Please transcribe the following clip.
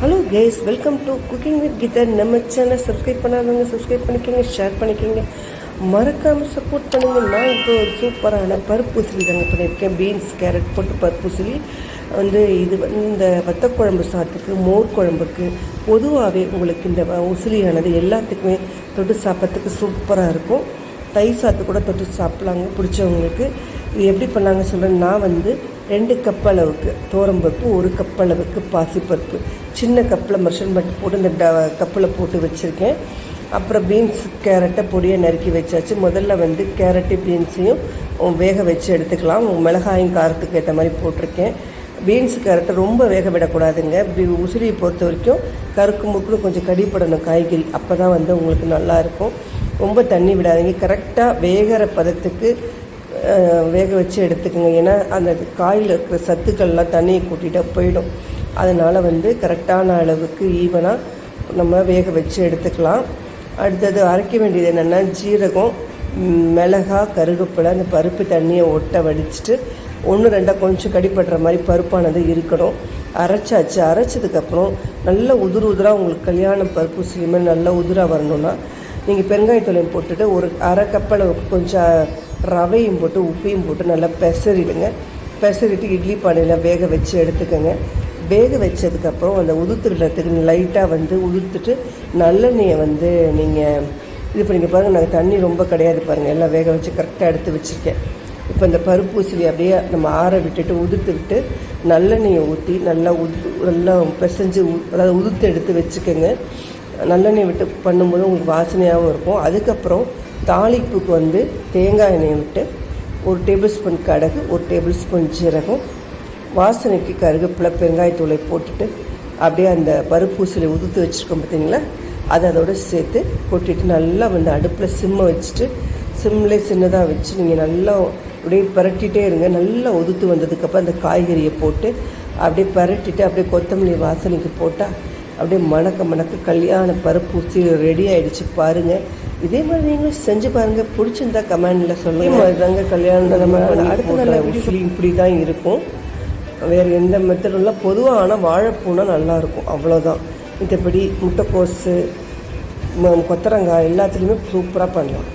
Hello guys welcome to cooking with Kedar நம்ம channel subscribe பண்ணாதவங்க subscribe பண்ணிக்கோங்க ஷேர் பண்ணிக்கோங்க. மறக்காமல் சப்போர்ட் பண்ணுங்கள் நான் இப்போ ஒரு சூப்பரான பருப்பு சிலி தாங்க பண்ணியிருக்கேன். பீன்ஸ் கேரட் போட்டு பருப்பு சிலி வந்து இது வந்து இந்த வத்தக்குழம்பு சாத்துக்கு மோர் குழம்புக்கு பொதுவாகவே உங்களுக்கு இந்த உசிலியானது எல்லாத்துக்குமே தொட்டு சாப்பிட்றதுக்கு சூப்பராக இருக்கும். தயிர் சாத்து கூட தொட்டு சாப்பிட்லாங்க பிடிச்சவங்களுக்கு. இது எப்படி பண்ணாங்க சொல்கிறேன் நான் வந்து ரெண்டு கப் அளவுக்கு தோரம்பருப்பு ஒரு கப் அளவுக்கு பாசிப்பருப்பு. சின்ன கப்பில் மெஷர்மெண்ட் போட்டு இந்த ட கப்பில் போட்டு வச்சுருக்கேன். அப்புறம் பீன்ஸ் கேரட்டை பொடியை நறுக்கி வச்சாச்சு. முதல்ல வந்து கேரட்டு பீன்ஸையும் வேக வச்சு எடுத்துக்கலாம். மிளகாயும் காரத்துக்கு ஏற்ற மாதிரி போட்டிருக்கேன். பீன்ஸ் கேரட்டை ரொம்ப வேக விடக்கூடாதுங்க. உசிரியை பொறுத்த வரைக்கும் கருக்கு முக்குன்னு கொஞ்சம் கடிப்படணும் காய்கறி. அப்போ தான் வந்து உங்களுக்கு நல்லாயிருக்கும் ரொம்ப தண்ணி விடாதீங்க. கரெக்டாக வேகிற பதத்துக்கு வேக வச்சு எடுத்துக்கோங்க. ஏன்னா அந்த காயில் இருக்கிற சத்துக்கள்லாம் தண்ணியை கூட்டிகிட்டு போயிடும். அதனால் வந்து கரெக்டான அளவுக்கு ஈவனாக நம்ம வேக வச்சு எடுத்துக்கலாம். அடுத்தது அரைக்க வேண்டியது என்னென்னா ஜீரகம் மிளகா கருவேப்பிலை அந்த பருப்பு தண்ணியை ஒட்ட வடிச்சிட்டு ஒன்று ரெண்டாக கொஞ்சம் கடிப்படுற மாதிரி பருப்பானது இருக்கணும். அரைச்சாச்சு. அரைச்சதுக்கப்புறம் நல்ல உதிர் உதிராக உங்களுக்கு கல்யாணம் பருப்பு சீமை நல்லா உதிராக வரணும்னா நீங்கள் பெருங்காயத்தூளையும் போட்டுட்டு ஒரு அரை கப்பளவுக்கு கொஞ்சம் ரவையும் போட்டு உப்பையும் போட்டு நல்லா பெசரிடுங்க பெசரிட்டு இட்லி பானையில் வேக வச்சு எடுத்துக்கோங்க. வேக வச்சதுக்கப்புறம் அந்த உதுத்துக்கிறதுக்கு லைட்டாக வந்து உதுத்துட்டு நல்லெண்ணெயை வந்து நீங்கள் இது பண்ணிக்க பாருங்கள் நாங்கள் தண்ணி ரொம்ப கிடையாது பாருங்கள் எல்லாம் வேக வச்சு கரெக்டாக எடுத்து வச்சுருக்கேன். இப்போ இந்த பருப்பு உசிலி அப்படியே நம்ம ஆற விட்டுட்டு உதுத்து விட்டு நல்லெண்ணெயை ஊற்றி நல்லா உது நல்லா பிசைஞ்சு அதாவது உதுத்து எடுத்து வச்சுக்கோங்க. நல்லெண்ணெய் விட்டு பண்ணும்போது உங்களுக்கு வாசனையாகவும் இருக்கும். அதுக்கப்புறம் தாளிப்புக்கு வந்து தேங்காய் எண்ணெயை விட்டு ஒரு டேபிள் ஸ்பூன் கடுகு ஒரு டேபிள் ஸ்பூன் ஜீரகம் வாசனைக்கு கருவேப்பிலை பெருங்காயத்தூளை போட்டுட்டு அப்படியே அந்த பருப்பு உதுத்து வச்சுருக்கோம் பார்த்தீங்களா? அதை அதோட சேர்த்து கொட்டிட்டு நல்லா வந்து அடுப்பில் சிம்மை வச்சுட்டு சிம்லே சின்னதாக வச்சு நீங்கள் நல்லா அப்படியே பரட்டிகிட்டே இருங்க. நல்லா ஒதுத்து வந்ததுக்கப்புறம் அந்த காய்கறியை போட்டு அப்படியே பரட்டிட்டு அப்படியே கொத்தமல்லி வாசனைக்கு போட்டால் அப்படியே மணக்க மணக்க கல்யாண பருப்பு ஊற்றி ரெடி ஆயிடுச்சு பாருங்கள் இதே மாதிரி நீங்களும் செஞ்சு பாருங்கள் பிடிச்சிருந்தா கமெண்டில் சொல்லுங்கள் மாதிரி தாங்க கல்யாணம் நம்ம அடுத்த நல்ல வீடியோ இப்படி தான் இருக்கும். வேறு எந்த மெத்தடும் இல்லை. பொதுவாக ஆனால் வாழைப்பூனா நல்லாயிருக்கும் அவ்வளோதான் மத்தபடி முட்டைக்கோஸு கொத்தரங்காய் எல்லாத்துலேயுமே சூப்பராக பண்ணலாம்.